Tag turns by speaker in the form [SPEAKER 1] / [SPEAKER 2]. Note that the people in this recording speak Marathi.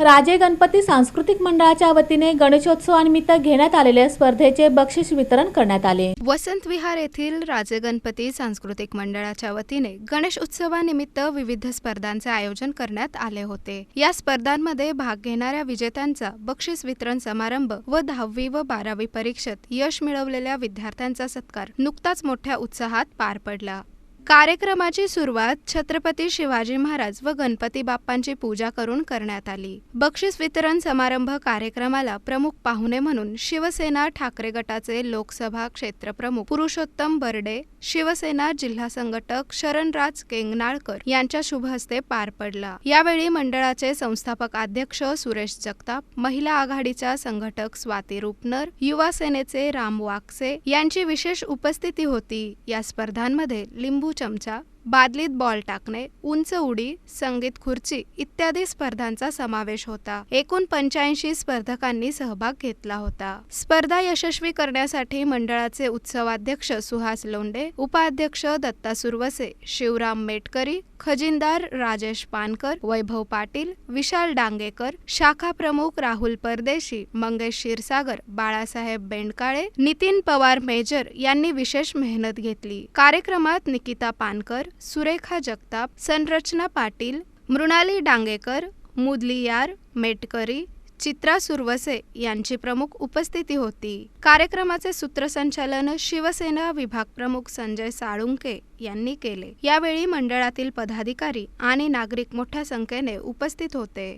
[SPEAKER 1] राजे गणपती सांस्कृतिक मंडळाच्या वतीने गणेशोत्सवानिमित्त घेण्यात आलेल्या स्पर्धेचे बक्षीस वितरण करण्यात आले.
[SPEAKER 2] वसंत विहार येथील राजे गणपती सांस्कृतिक मंडळाच्या वतीने गणेश उत्सवानिमित्त विविध स्पर्धांचे आयोजन करण्यात आले होते. या स्पर्धांमध्ये भाग घेणाऱ्या विजेत्यांचा बक्षीस वितरण समारंभ व दहावी व बारावी परीक्षेत यश मिळवलेल्या विद्यार्थ्यांचा सत्कार नुकताच मोठ्या उत्साहात पार पडला. कार्यक्रमाची सुरुवात छत्रपती शिवाजी महाराज व गणपती बाप्पांची पूजा करून करण्यात आली. बक्षीस वितरण समारंभ कार्यक्रमाला प्रमुख पाहुणे म्हणून शिवसेना ठाकरे गटाचे लोकसभा क्षेत्रप्रमुख पुरुषोत्तम बर्डे शिवसेना जिल्हा संघटक शरणराज केंगनाळकर यांच्या शुभ हस्ते पार पडला. यावेळी मंडळाचे संस्थापक अध्यक्ष सुरेश जगताप महिला आघाडीच्या संघटक स्वाती रुपनर युवा सेनेचे राम वाकसे यांची विशेष उपस्थिती होती. या स्पर्धांमध्ये लिंबू चमचा बादलीत बॉल टाकणे उंच उडी संगीत खुर्ची इत्यादी स्पर्धांचा समावेश होता. एकूण पंच्याऐंशी स्पर्धकांनी सहभाग घेतला होता. स्पर्धा यशस्वी करण्यासाठी मंडळाचे उत्सवाध्यक्ष सुहास लोंडे उपाध्यक्ष दत्ता सुरवसे शिवराम मेटकरी खजिनदार राजेश पानकर वैभव पाटील विशाल डांगेकर शाखा प्रमुख राहुल परदेशी मंगेश क्षीरसागर बाळासाहेब बेंडकाळे नितीन पवार मेजर यांनी विशेष मेहनत घेतली. कार्यक्रमात निकिता पानकर सुरेखा जगताप संरचना पाटील मृणाली डांगेकर मुदली यार मेटकरी चित्रा सुरवसे यांची प्रमुख उपस्थिती होती. कार्यक्रमाचे सूत्रसंचालन शिवसेना विभाग प्रमुख संजय साळुंके यांनी केले. यावेळी मंडळातील पदाधिकारी आणि नागरिक मोठ्या संख्येने उपस्थित होते.